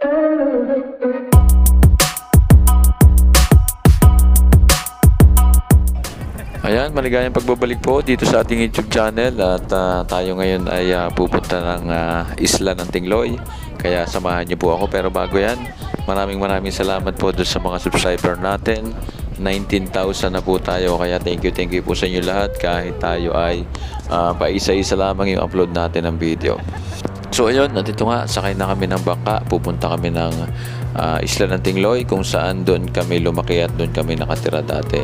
Ayan, maligayang pagbabalik po dito sa ating YouTube channel at ah, tayo ngayon ay ah, pupunta ng ah, isla ng Tingloy. Kaya samahan niyo po ako pero bago yan, maraming maraming salamat po doon sa mga subscriber natin. 19,000 na po tayo kaya thank you thank you po sa inyo lahat kahit tayo ay ah, paisa-isa lamang yung upload natin ng video. So ayun, nandito nga, sakay na kami ng bangka. Pupunta kami ng ah, isla ng Tingloy kung saan doon kami lumaki at doon kami nakatira dati.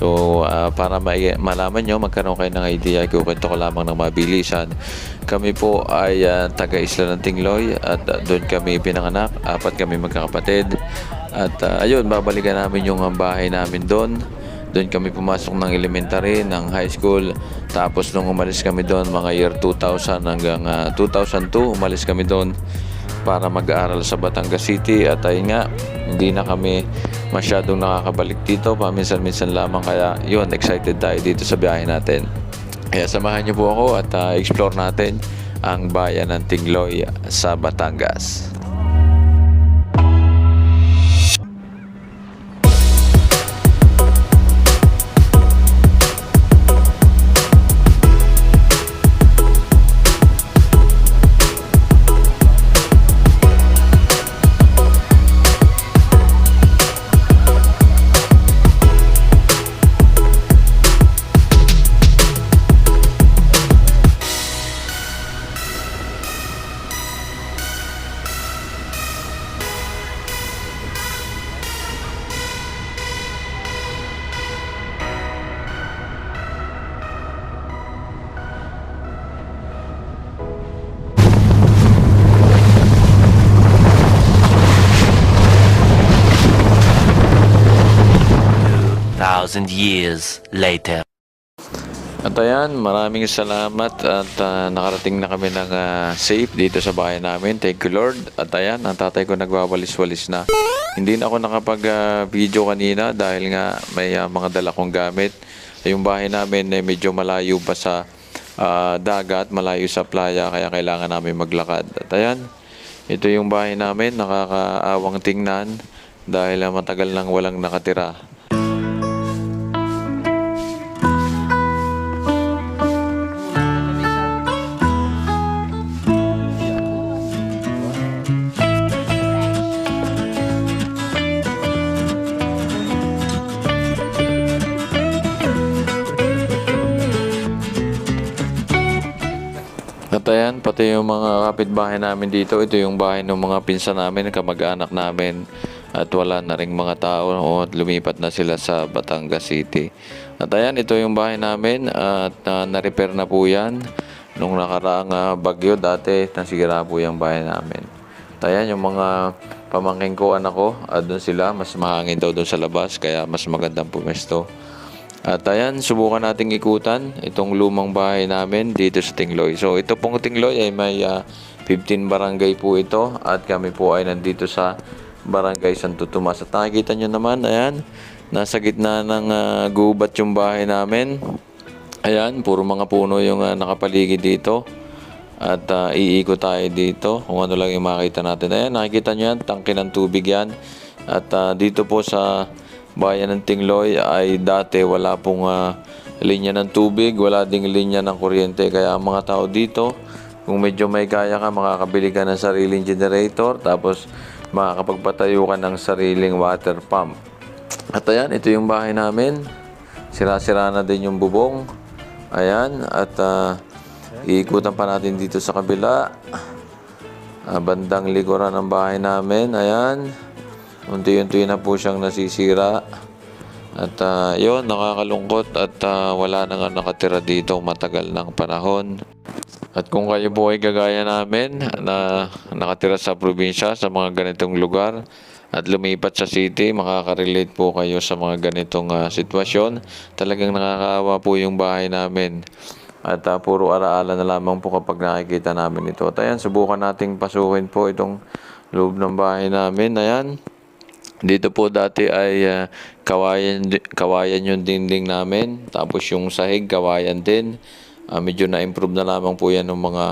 So ah, para ma- malaman nyo, magkaroon kayo ng idea, kukwento ko lamang ng mabilisan. Kami po ay ah, taga isla ng Tingloy at ah, doon kami pinanganak. Apat kami magkakapatid. At ah, ayun, babalikan namin yung ah, bahay namin doon. Doon kami pumasok ng elementary, ng high school. Tapos nung umalis kami doon, mga year 2000 hanggang ah, 2002, umalis kami doon para mag-aaral sa Batangas City. At ayun nga, hindi na kami masyadong nakakabalik dito. Paminsan-minsan lamang. Kaya yun, excited tayo dito sa biyahe natin. Kaya samahan niyo po ako at ah, explore natin ang bayan ng Tingloy sa Batangas. Years later. At ayan, maraming salamat at ah, nakarating na kami ng ah, safe dito sa bahay namin. Thank you Lord. At ayan, ang tatay ko nagwawalis-walis na. Hindi na ako nakapag-video kanina dahil nga may ah, mga dala kong gamit. Yung bahay namin ay medyo malayo pa sa ah, dagat, malayo sa playa kaya kailangan namin maglakad. At ayan, ito yung bahay namin, nakakaawang tingnan dahil ah, matagal nang walang nakatira. Pati yung mga kapitbahay namin dito, ito yung bahay ng mga pinsan namin, kamag-anak namin. At wala na rin mga tao o at lumipat na sila sa Batangas City. At ayan, ito yung bahay namin at ah, na-repair na po yan. Nung nakaraang ah, bagyo dati, nasira po yung bahay namin. At ayan, yung mga pamangking ko, anak ko, ah, doon sila, mas mahangin daw doon sa labas, kaya mas magandang pumesto. At ayan, subukan nating ikutan itong lumang bahay namin dito sa Tingloy. So ito pong Tingloy ay may ah, 15 barangay po ito at kami po ay nandito sa barangay Santo Tomas. At nakikita nyo naman, ayan, nasa gitna ng ah, gubat yung bahay namin. Ayan, puro mga puno yung ah, nakapaligid dito. At ah, iikot tayo dito kung ano lang yung makita natin. Ayan, nakikita nyo yan, tangke ng tubig yan. At ah, dito po sa bayan ng Tingloy ay dati wala pong ah, linya ng tubig, wala ding linya ng kuryente. Kaya ang mga tao dito, kung medyo may kaya ka, makakabili ka ng sariling generator, tapos makakapagpatayo ka ng sariling water pump. At ayan, ito yung bahay namin. Sira-sira na din yung bubong. Ayan, at ah, iikutan pa natin dito sa kabila. Ah, bandang likuran ng bahay namin. Ayan. Unti-unti na po siyang nasisira. At ah, yun, nakakalungkot at ah, wala na nga nakatira dito matagal ng panahon. At kung kayo po ay gagaya namin na nakatira sa probinsya, sa mga ganitong lugar, at lumipat sa city, makaka-relate po kayo sa mga ganitong ah, sitwasyon. Talagang nakakaawa po yung bahay namin. At ah, puro alaala na lamang po kapag nakikita namin ito. At ayan, subukan nating pasukin po itong loob ng bahay namin. Ayan. Dito po dati ay ah, kawayan, kawayan yung dingding namin. Tapos yung sahig, kawayan din. Ah, medyo na-improve na lamang po yan ng mga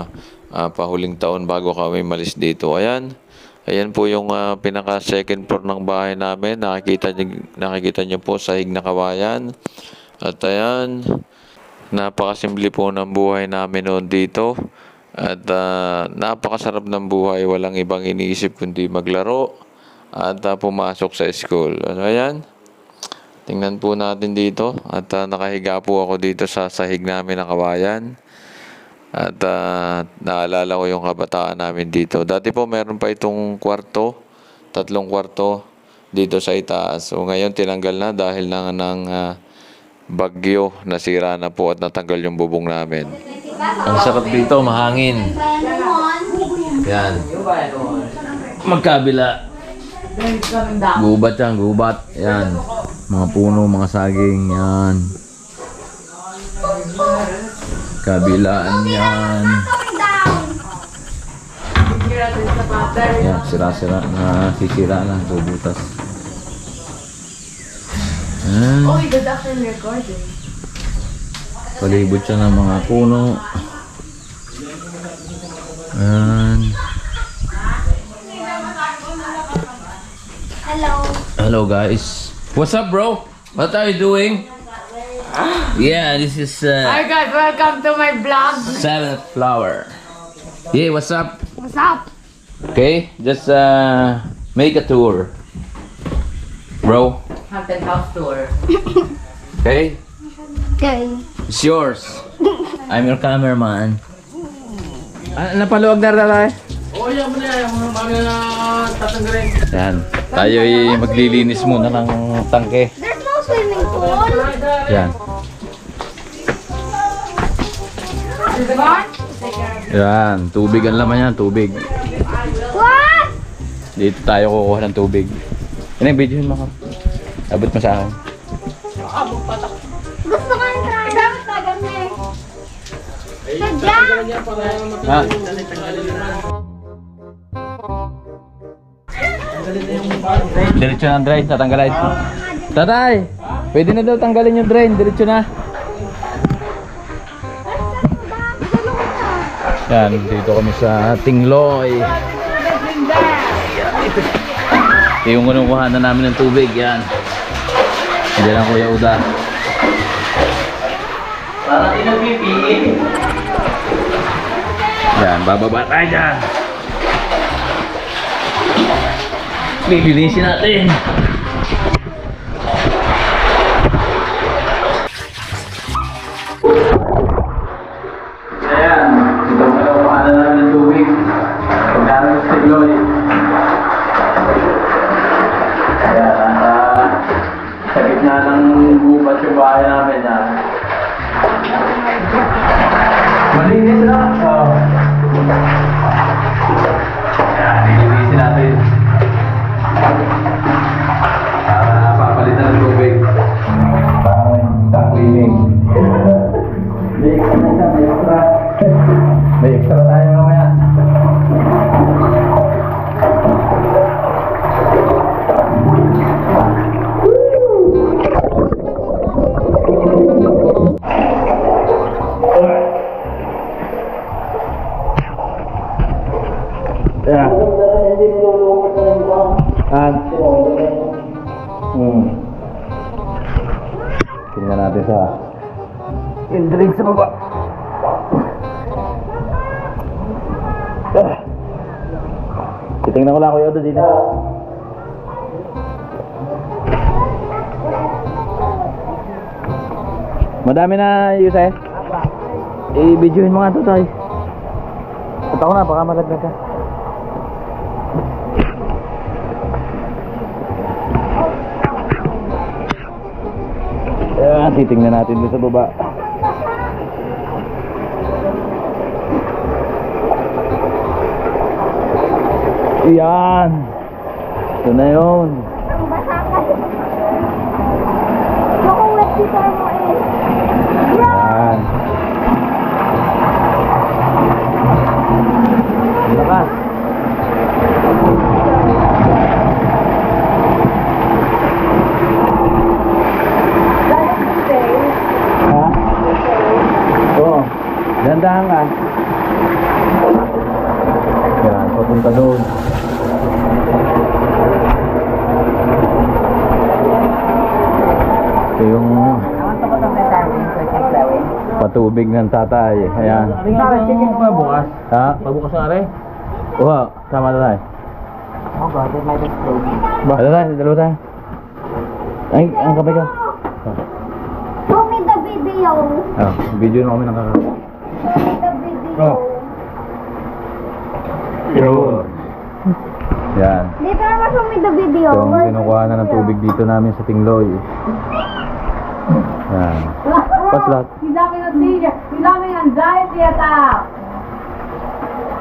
ah, pahuling taon bago kami malis dito. Ayan. Ayan po yung ah, pinaka second floor ng bahay namin. Nakikita nakikita niyo po sa na kawayan. At ayan, napakasimple po ng buhay namin noon dito. At ah, napakasarap ng buhay. Walang ibang iniisip kundi maglaro at ah, pumasok sa school. Ano yan? Tingnan po natin dito. At ah, nakahiga po ako dito sa sahig namin ng kawayan. At ah, naalala ko yung kabataan namin dito. Dati po meron pa itong kwarto, tatlong kwarto dito sa itaas. So ngayon tinanggal na dahil na ng ah, bagyo, nasira na po at natanggal yung bubong namin. Ang sarap dito, mahangin. Yan. Magkabila. Gubat yan, gubat. Yan. Mga puno, mga saging. Yan. Kabilaan yan. Yan, sira-sira. Nasisira na. Bubutas. Yan. Oh, it actually recorded. Palibot siya ng mga puno. Yan. Hello. Hello guys. What's up bro? What are you doing? Yeah, this is uh, Hi guys, welcome to my vlog. Seventh Flower. Yeah, what's up? What's up? Okay, just uh, make a tour. Bro, Haunted house tour. okay? Okay. It's yours. I'm your cameraman. Ah, napaluwag na rin Oo, yan na yan. Mga. Tayo ay maglilinis muna ng tangke. There's no swimming pool. Yan. Yan. Tubig ang laman yan. Tubig. What? Dito tayo kukuha ng tubig. Yan ang videohin mo ka. Abot mo sa akin. Gusto ko yung try. Dapat na kami. Sadya. Ha? Diretso na ang drain, tatanggalin. Tatay, pwede na daw tanggalin yung drain, diretso na. Yan, dito kami sa Tingloy. Ito yung kinukuha na namin ng tubig, yan. Hindi lang Kuya Uda. Yan, bababa tayo dyan. Lilinisin natin. May extra na siya, Titingnan ko lang kuya Odo dito. Madami na Yuse. I-videoin mo nga ito tayo. At ako na, baka malaglag ka. Ayan, titingnan natin dito sa baba. Ayan. Ito na yun. Ang basa ka. Mukhang wet dito mo eh. Ayan. Lakas. Dandahan ka. Yan, papunta doon. Tubig ng tatay. Ayan. Ano bukas? Ha? Pabukas ng are? Uha, tama na tayo. Ba? Ano tayo? Dalawa tayo. Ay, ang kapay ka. Show me the video. Ah, video na kami ng kakak. Show me the video. Oh. Yun. Yan. Dito naman show me the video. So, ang kinukuha na ng tubig dito namin sa Tingloy. Yan. What's that? Ang dami ng teacher. Ang dami ng anxiety attack.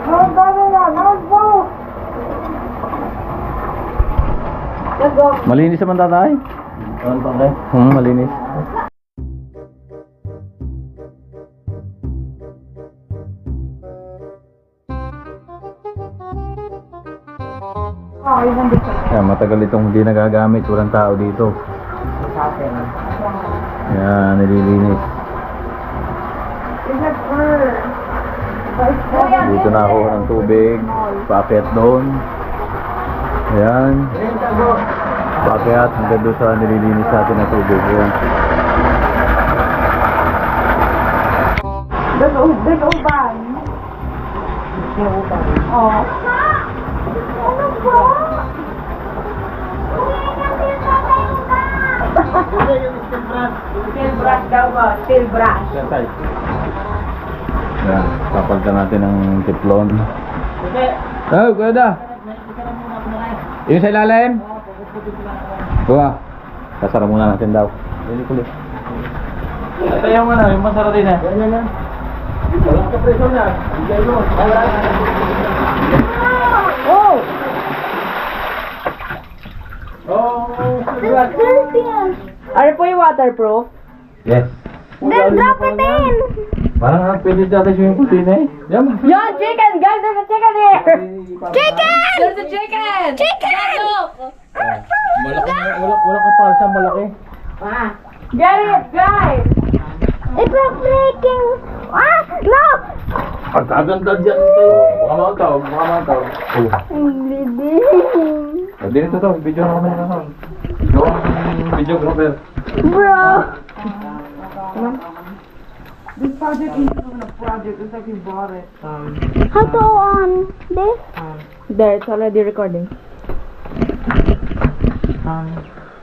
Ang dami na. Ang po. Let's go. Malinis naman tatay? Hmm, malinis. Dito. Yan, matagal itong hindi nagagamit. Walang tao dito. Yan, nililinis. Dito na ako ng tubig. Paakyat doon. Ayan. Paakyat hanggang doon sa nililinis natin ng tubig. Ayan. Doon, oh, doon, uban. Oh. Ano ba? Steel brush daw ba? Steel brush. Yan. Papalitan natin ng. Okay. Oh, kuya da. Yung sa ilalim? Kuha. Sasara muna natin daw. Dili kulit. Ito yung ano, yung masarap din eh. Yan, yan, yan. Walang kapreso na. Bigay mo. Oh! Oh. Ano po yung waterproof? Yes. Then drop it in. Parang nga pwede dati swimming pool din eh. Yan. Yon, chicken! Guys, there's a chicken here! Chicken! There's a chicken! Chicken! Malaki, wala, wala kang palsa, malaki. Get it, guys! It's not breaking. Ah! No! Pagkaganda dyan tayo. Baka mautaw, baka mautaw. Baby. Oh, dito to, video na kami na naman. Yung videographer. Bro. This project is even a project. It's like you bought it. Um, How to on this? there, it's already recording. Um,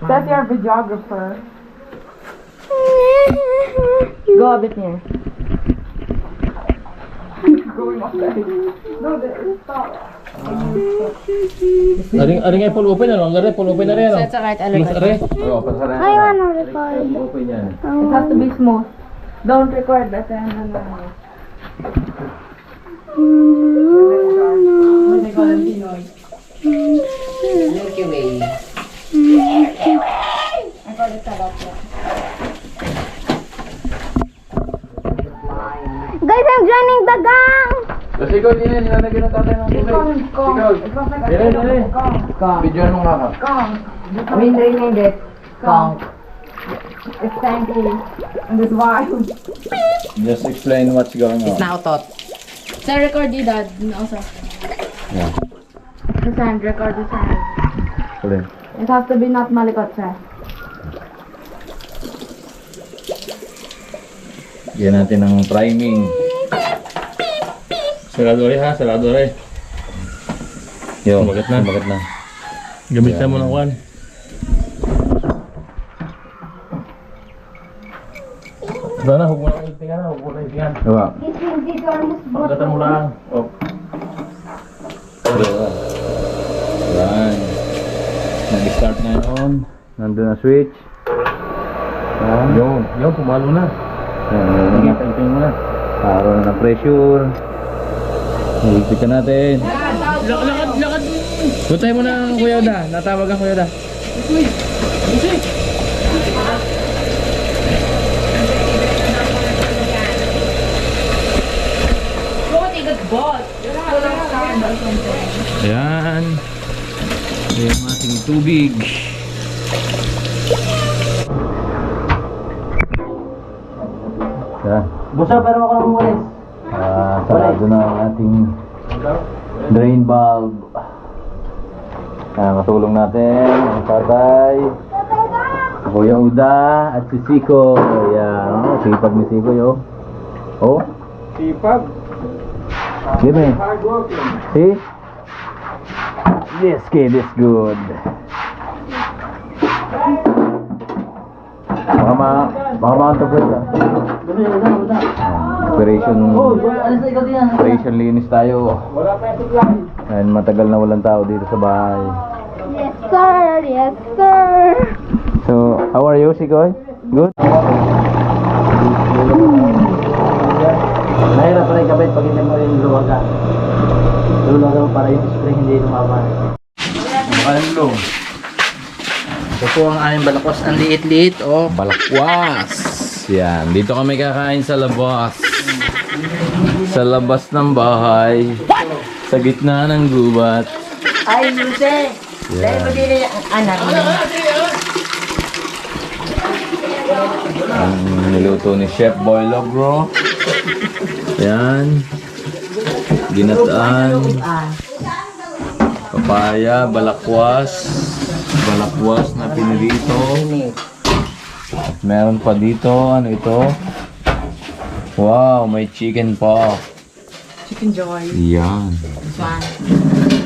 that's your videographer. Go a bit near. Aring, aring ay full open ano? Ang ganda, full open na rin? That's alright, I'll Plus are. Oo, pasara I wanna record. Open yan. It has to be smooth. Don't record that. Ano, ano. What they call it, Pinoy. I call it tilapia. Guys, I'm joining the gang. Kasi ikaw din yan, nilalagyan ng tatay ng tubig. Ikaw. Dire, dire. Video nung nga ka. We renamed it Conk. It's to and this why. Just explain what's going on. Nautot. Sa record you dad also. Yeah. Sa sand, record the sand. Tuloy. It has to be not malikot siya. Yan natin ng priming. Sarado rin ha, sarado rin. Yo, Sumagat na. Sumagat na. Gamitan mo ng kwan. Sana, huwag mo na itingan, huwag mo na itingan. Diba? Pagkatan mo lang. Oh. Yan. Nag-start na yun. Nandun na switch. Yan. Yun, yun, pumalo na. Yan. Tingnan, tingnan mo na. Araw na ng pressure. Higpit ka natin. Lakad, lakad, lakad. Tuntay mo na, Kuya Oda. Natawag ang Kuya Oda. Ayan. Ito yung ating tubig. Yan. Busa, pero ako lang umalis. Ah, sarado na ang ating drain valve. Ayan, katulong natin ang tatay. Kuya Uda at si Siko. Ayan, oh, sipag ni Siko yo. Oh, Sipag. Give me. See? This kid is good. Baka ma... Baka maantok ko ito. Operation... Operation linis tayo. And matagal na walang tao dito sa bahay. Yes, sir. Yes, sir. So, how are you, Sikoy? Good? Mahirap pa rin kabit pag hindi mo rin luwaga. Luwaga mo para yung spring hindi lumaban. Ano? Ito po ang aming balakos. Ang liit-liit, oh. Balakwas! Yan, dito kami kakain sa labas. Sa labas ng bahay. Sa gitna ng gubat. Ay, Jose! Dahil mo din ang anak mo. Ang niluto ni Chef Boy Logro. Yan. Ginataan. Papaya, balakwas. Balakwas na pinirito. Meron pa dito, ano ito? Wow, may chicken pa. chicken joy. Yan. One.